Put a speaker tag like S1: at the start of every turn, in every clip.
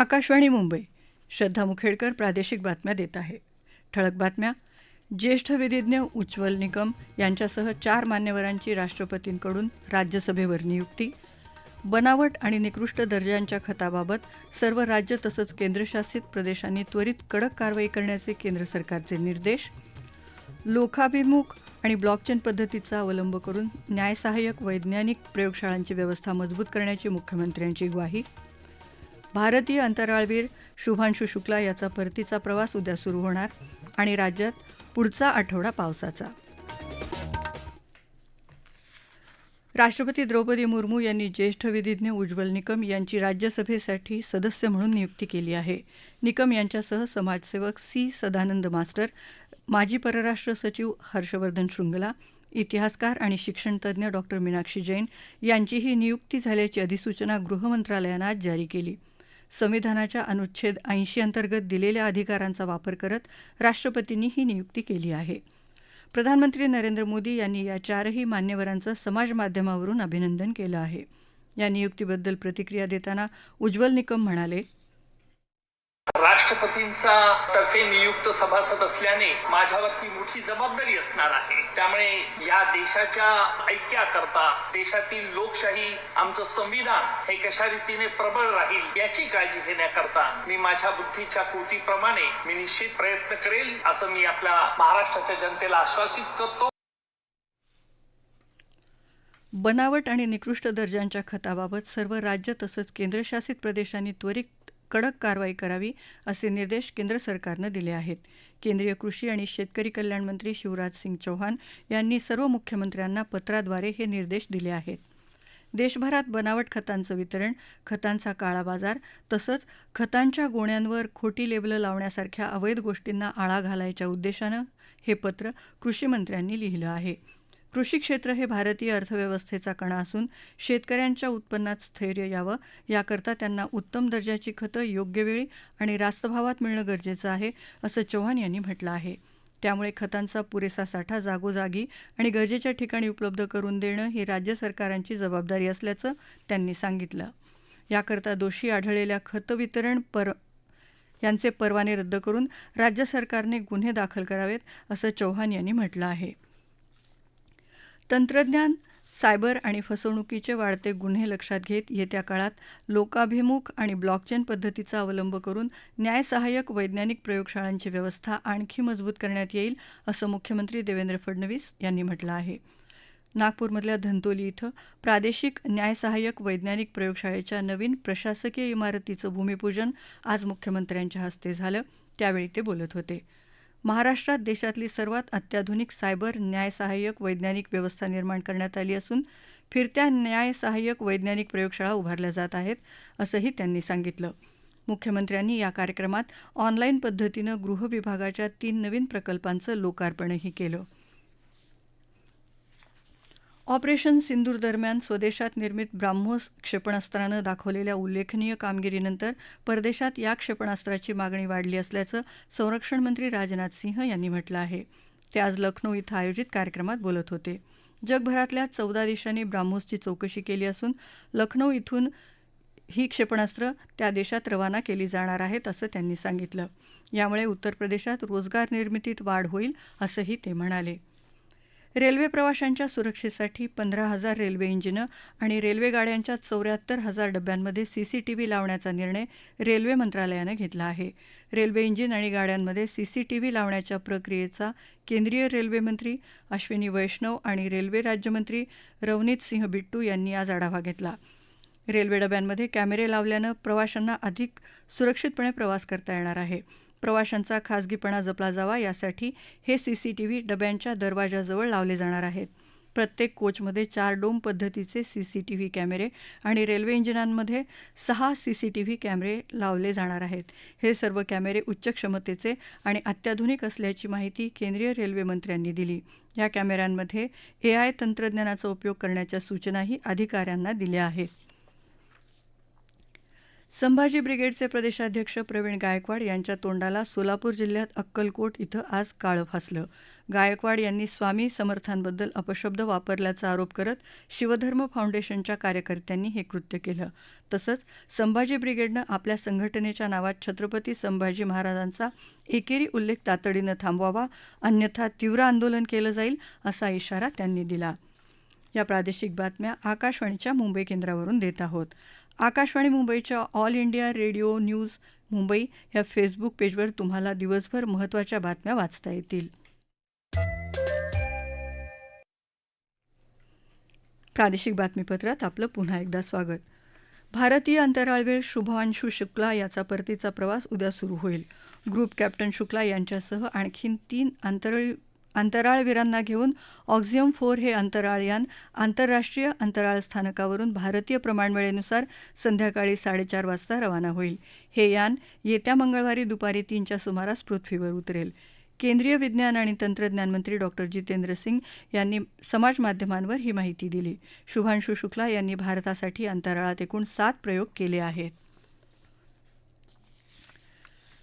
S1: आकाशवाणी मुंबई श्रद्धा मुखेडकर प्रादेशिक बातम्या देत आहे ठळक बातम्या ज्येष्ठ विधिज्ञ उज्ज्वल निकम यांच्यासह चार मान्यवरांची राष्ट्रपतींकडून राज्यसभेवर नियुक्ती बनावट आणि निकृष्ट दर्जांच्या खताबाबत सर्व राज्य तसंच केंद्रशासित प्रदेशांनी त्वरित कडक कारवाई करण्याचे केंद्र सरकारचे निर्देश लोकाभिमुख आणि ब्लॉकचेन पद्धतीचा अवलंब करून न्यायसहाय्यक वैज्ञानिक प्रयोगशाळांची व्यवस्था मजबूत करण्याची मुख्यमंत्र्यांची ग्वाही भारतीय अंतराळवीर शुभांशू शुक्ला याचा परतीचा प्रवास उद्या सुरू होणार आणि राज्यात पुढचा आठवडा पावसाचा राष्ट्रपती द्रौपदी मुर्मू यांनी ज्येष्ठ विधिज्ञ उज्ज्वल निकम यांची राज्यसभेसाठी सदस्य म्हणून नियुक्ती केली आहे निकम यांच्यासह समाजसेवक सी सदानंद मास्टर माजी परराष्ट्र सचिव हर्षवर्धन शृंगला इतिहासकार आणि शिक्षणतज्ज्ञ डॉक्टर मीनाक्षी जैन यांचीही नियुक्ती झाल्याची अधिसूचना गृह मंत्रालयानं आज जारी केली संविधानाच्या अनुच्छेद ऐंशी अंतर्गत दिलेल्या अधिकारांचा वापर करत राष्ट्रपतींनी ही नियुक्ती केली आहे प्रधानमंत्री नरेंद्र मोदी यांनी या चारही मान्यवरांचं समाज माध्यमावरून अभिनंदन केलं आहे या नियुक्तीबद्दल प्रतिक्रिया देताना उज्ज्वल निकम म्हणाले राष्ट्रपतींचा तर्फे नियुक्त सभासद असल्याने माझ्यावरती मोठी जबाबदारी असणार आहे त्यामुळे या देशाच्या ऐक्या करता देशातील लोकशाही आमचं संविधान हे कशा रीतीने प्रबळ राहील याची काळजी घेण्याकरता मी माझ्या बुद्धीच्या कृतीप्रमाणे मी निश्चित प्रयत्न करेल असं मी आपल्या महाराष्ट्राच्या जनतेला आश्वासित करतो
S2: बनावट आणि निकृष्ट दर्जांच्या खताबाबत सर्व राज्य तसंच केंद्रशासित प्रदेशांनी त्वरित कडक कारवाई करावी असे निर्देश केंद्र सरकारनं दिले आहेत केंद्रीय कृषी आणि शेतकरी कल्याण मंत्री शिवराज सिंग चौहान यांनी सर्व मुख्यमंत्र्यांना पत्राद्वारे हे निर्देश दिले आहेत देशभरात बनावट खतांचं वितरण खतांचा काळा बाजार तसंच खतांच्या गोण्यांवर खोटी लेबलं लावण्यासारख्या अवैध गोष्टींना आळा घालायच्या उद्देशानं हे पत्र कृषीमंत्र्यांनी लिहिलं आहे कृषी क्षेत्र हे भारतीय अर्थव्यवस्थेचा कणा असून शेतकऱ्यांच्या उत्पन्नात स्थैर्य यावं याकरता त्यांना उत्तम दर्जाची खतं योग्य वेळी आणि रास्तभावात भावात मिळणं गरजेचं आहे असं चौहान यांनी म्हटलं आहे त्यामुळे खतांचा पुरेसा साठा जागोजागी आणि गरजेच्या ठिकाणी उपलब्ध करून देणं ही राज्य सरकारांची जबाबदारी असल्याचं त्यांनी सांगितलं याकरता दोषी आढळलेल्या खत वितरण पर यांचे परवाने रद्द करून राज्य सरकारने गुन्हे दाखल करावेत असं चौहान यांनी म्हटलं आहे
S3: तंत्रज्ञान सायबर आणि फसवणुकीचे वाढते गुन्हे लक्षात घेत येत्या काळात लोकाभिमुख आणि ब्लॉकचेन पद्धतीचा अवलंब करून न्यायसहाय्यक वैज्ञानिक प्रयोगशाळांची व्यवस्था आणखी मजबूत करण्यात येईल असं मुख्यमंत्री देवेंद्र फडणवीस यांनी म्हटलं आहे नागपूरमधल्या धंतोली इथं प्रादेशिक न्यायसहाय्यक वैज्ञानिक प्रयोगशाळेच्या नवीन प्रशासकीय इमारतीचं भूमिपूजन आज मुख्यमंत्र्यांच्या हस्ते झालं त्यावेळी ते बोलत होते महाराष्ट्रात देशातली सर्वात अत्याधुनिक सायबर न्यायसहाय्यक वैज्ञानिक व्यवस्था निर्माण करण्यात आली असून फिरत्या न्यायसहाय्यक वैज्ञानिक प्रयोगशाळा उभारल्या जात आहेत असंही त्यांनी सांगितलं मुख्यमंत्र्यांनी या कार्यक्रमात ऑनलाईन पद्धतीनं गृह विभागाच्या तीन नवीन प्रकल्पांचं लोकार्पणही केलं ऑपरेशन सिंदूर दरम्यान स्वदेशात निर्मित ब्राह्मोस क्षेपणास्त्रानं दाखवलेल्या उल्लेखनीय कामगिरीनंतर परदेशात या क्षेपणास्त्राची मागणी वाढली असल्याचं संरक्षण मंत्री राजनाथ सिंह यांनी म्हटलं आहे ते आज लखनौ इथं आयोजित कार्यक्रमात बोलत होते जगभरातल्या चौदा देशांनी ब्राह्मोसची चौकशी केली असून लखनौ इथून ही क्षेपणास्त्र त्या देशात रवाना केली जाणार आहेत असं त्यांनी सांगितलं यामुळे उत्तर प्रदेशात रोजगार निर्मितीत वाढ होईल असंही ते म्हणाले रेल्वे प्रवाशांच्या सुरक्षेसाठी पंधरा हजार रेल्वे इंजिनं आणि रेल्वे गाड्यांच्या चौऱ्याहत्तर हजार डब्यांमध्ये सीसीटीव्ही लावण्याचा निर्णय रेल्वे मंत्रालयानं घेतला आहे रेल्वे इंजिन आणि गाड्यांमध्ये सीसीटीव्ही लावण्याच्या प्रक्रियेचा केंद्रीय रेल्वे मंत्री अश्विनी वैष्णव आणि रेल्वे राज्यमंत्री रवनीत सिंह बिट्टू यांनी आज आढावा घेतला रेल्वे डब्यांमध्ये कॅमेरे लावल्यानं प्रवाशांना अधिक सुरक्षितपणे प्रवास करता येणार आहे प्रवाशांचा खासगीपणा जपला जावा यासाठी हे सीसीटीव्ही डब्यांच्या दरवाजाजवळ लावले जाणार आहेत प्रत्येक कोचमध्ये चार डोम पद्धतीचे सीसीटीव्ही कॅमेरे आणि रेल्वे इंजिनांमध्ये सहा सीसीटीव्ही कॅमेरे लावले जाणार आहेत हे सर्व कॅमेरे उच्च क्षमतेचे आणि अत्याधुनिक असल्याची माहिती केंद्रीय रेल्वे मंत्र्यांनी दिली या कॅमेऱ्यांमध्ये ए आय तंत्रज्ञानाचा उपयोग करण्याच्या सूचनाही अधिकाऱ्यांना दिल्या आहेत
S4: संभाजी ब्रिगेडचे प्रदेशाध्यक्ष प्रवीण गायकवाड यांच्या तोंडाला सोलापूर जिल्ह्यात अक्कलकोट इथं आज काळं फासलं गायकवाड यांनी स्वामी समर्थांबद्दल अपशब्द वापरल्याचा आरोप करत शिवधर्म फाउंडेशनच्या कार्यकर्त्यांनी हे कृत्य केलं तसंच संभाजी ब्रिगेडनं आपल्या संघटनेच्या नावात छत्रपती संभाजी महाराजांचा एकेरी उल्लेख तातडीनं थांबवावा अन्यथा तीव्र आंदोलन केलं जाईल असा इशारा त्यांनी दिला या प्रादेशिक बातम्या आकाशवाणीच्या मुंबई केंद्रावरून देत आहोत आकाशवाणी मुंबईच्या All India Radio News Mumbai या फेसबुक पेजवर तुम्हाला दिवसभर महत्त्वाच्या बातम्या वाचता येतील प्रादेशिक बातमीपत्रात आपलं पुन्हा एकदा स्वागत भारतीय अंतराळवीर शुभांशू शुक्ला याचा परतीचा प्रवास उद्या सुरू होईल ग्रुप कॅप्टन शुक्ला यांच्यासह आणखी तीन अंतराळ अंतराळवीरांना घेऊन ऑक्झियम फोर हे अंतराळयान आंतरराष्ट्रीय अंतराळ स्थानकावरून भारतीय प्रमाणवेळेनुसार संध्याकाळी साडेचार वाजता रवाना होईल हे यान येत्या मंगळवारी दुपारी तीनच्या सुमारास पृथ्वीवर उतरेल केंद्रीय विज्ञान आणि तंत्रज्ञान मंत्री डॉक्टर जितेंद्र सिंग यांनी समाज माध्यमांवर ही माहिती दिली शुभांशु शुक्ला यांनी भारतासाठी अंतराळात एकूण सात प्रयोग केले आहेत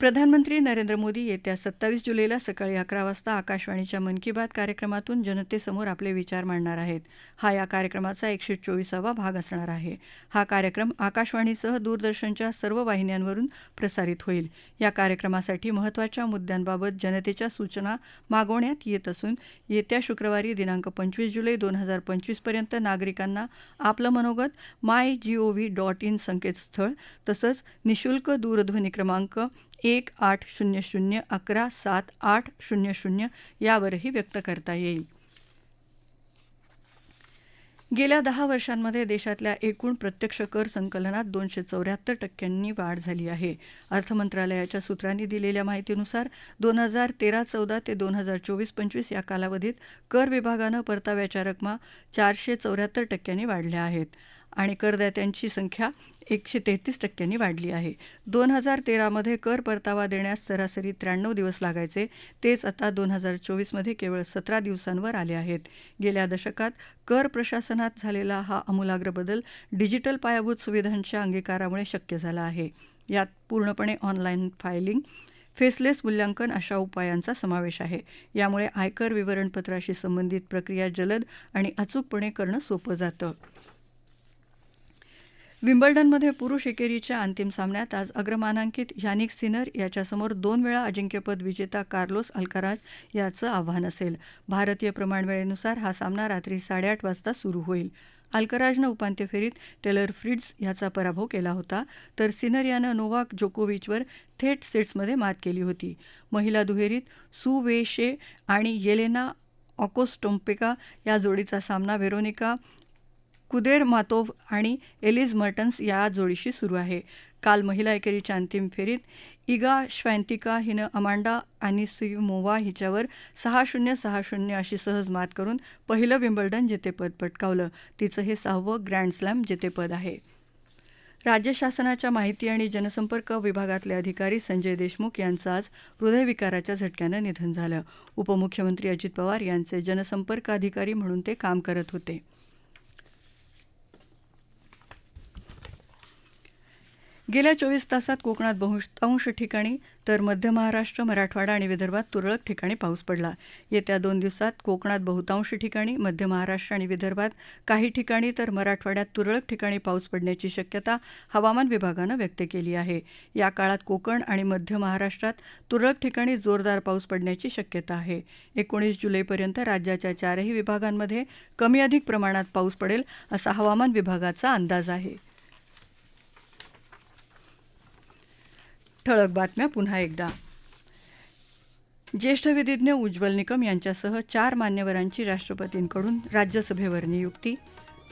S4: प्रधानमंत्री नरेंद्र मोदी येत्या सत्तावीस जुलैला सकाळी अकरा वाजता आकाशवाणीच्या मन की बात कार्यक्रमातून जनतेसमोर आपले विचार मांडणार आहेत हा या कार्यक्रमाचा एकशे चोवीसावा भाग असणार आहे हा कार्यक्रम आकाशवाणीसह दूरदर्शनच्या सर्व वाहिन्यांवरून प्रसारित होईल या कार्यक्रमासाठी महत्वाच्या मुद्द्यांबाबत जनतेच्या सूचना मागवण्यात येत असून येत्या शुक्रवारी दिनांक पंचवीस जुलै दोन हजार पंचवीसपर्यंत नागरिकांना आपलं मनोगत my G O V dot in संकेतस्थळ तसंच निशुल्क दूरध्वनी क्रमांक एक आठ शून्य शून्य अकरा सात आठ शून्य शून्य यावरही व्यक्त करता येईल गेल्या दहा वर्षांमध्ये देशातल्या एकूण प्रत्यक्ष कर संकलनात दोनशे चौऱ्याहत्तर टक्क्यांनी वाढ झाली आहे अर्थमंत्रालयाच्या सूत्रांनी दिलेल्या माहितीनुसार दोन हजार तेरा चौदा ते दोन हजार चोवीस पंचवीस या कालावधीत कर विभागानं परताव्याच्या रकमा चारशे चौऱ्याहत्तर टक्क्यांनी वाढल्या आहेत आणि करदात्यांची संख्या एकशे तेहतीस टक्क्यांनी वाढली आहे दोन हजार तेरामध्ये कर परतावा देण्यास सरासरी त्र्याण्णव दिवस लागायचे तेच आता दोन हजार चोवीसमध्ये केवळ सतरा दिवसांवर आले आहेत गेल्या दशकात कर प्रशासनात झालेला हा आमूलाग्र बदल डिजिटल पायाभूत सुविधांच्या अंगीकारामुळे शक्य झाला आहे यात पूर्णपणे ऑनलाईन फायलिंग फेसलेस मूल्यांकन अशा उपायांचा समावेश आहे यामुळे आयकर विवरणपत्राशी संबंधित प्रक्रिया जलद आणि अचूकपणे करणं सोपं जातं विम्बल्डनमध्ये पुरुष एकेरीच्या अंतिम सामन्यात आज अग्रमानांकित यानिक सिनर याच्यासमोर दोन वेळा अजिंक्यपद विजेता कार्लोस अल्काराज याचं आव्हान असेल भारतीय प्रमाणवेळेनुसार हा सामना रात्री साडेआठ वाजता सुरू होईल अल्कराजनं उपांत्य फेरीत टेलर फ्रिड्स याचा पराभव केला होता तर सिनर यानं नोवाक जोकोविचवर थेट सेट्समध्ये मात केली होती महिला दुहेरीत सुवेशे आणि येलेना ऑकोस्टोम्पेका या जोडीचा सामना वेरोनिका कुदेर मातोव आणि एलिज मर्टन्स या जोडीशी सुरू आहे काल महिला एकेरीच्या अंतिम फेरीत इगा श्वॅन्तिका हिनं अमांडा अॅनिसुमोवा हिच्यावर सहा शून्य सहा शून्य अशी सहज मात करून पहिलं विम्बल्डन जेतेपद पटकावलं तिचं हे सहावं ग्रँड स्लॅम जेतेपद आहे राज्य शासनाच्या माहिती आणि जनसंपर्क विभागातले अधिकारी संजय देशमुख यांचं आज हृदयविकाराच्या झटक्यानं निधन झालं उपमुख्यमंत्री अजित पवार यांचे जनसंपर्क अधिकारी म्हणून ते काम करत होते गेल्या चोवीस तासात कोकणात बहुतांश ठिकाणी तर मध्य महाराष्ट्र मराठवाडा आणि विदर्भात तुरळक ठिकाणी पाऊस पडला येत्या दोन दिवसात कोकणात बहुतांश ठिकाणी मध्य महाराष्ट्र आणि विदर्भात काही ठिकाणी तर मराठवाड्यात तुरळक ठिकाणी पाऊस पडण्याची शक्यता हवामान विभागानं व्यक्त केली आहे या काळात कोकण आणि मध्य महाराष्ट्रात तुरळक ठिकाणी जोरदार पाऊस पडण्याची शक्यता आहे एकोणीस जुलैपर्यंत राज्याच्या चारही विभागांमध्ये कमी अधिक प्रमाणात पाऊस पडेल असा हवामान विभागाचा अंदाज आहे ठळक बातम्या पुन्हा एकदा ज्येष्ठ विधिज्ञ उज्ज्वल निकम यांच्यासह चार मान्यवरांची राष्ट्रपतींकडून राज्यसभेवर नियुक्ती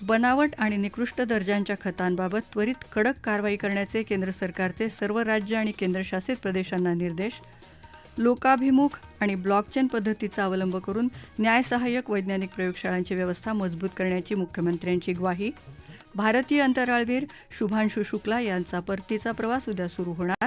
S4: बनावट आणि निकृष्ट दर्जांच्या खतांबाबत त्वरित कडक कारवाई करण्याचे केंद्र सरकारचे सर्व राज्य आणि केंद्रशासित प्रदेशांना निर्देश लोकाभिमुख आणि ब्लॉकचेन पद्धतीचा अवलंब करून न्यायसहाय्यक वैज्ञानिक प्रयोगशाळांची व्यवस्था मजबूत करण्याची मुख्यमंत्र्यांची ग्वाही भारतीय अंतराळवीर शुभांशु शुक्ला यांचा परतीचा प्रवास उद्या सुरू होणार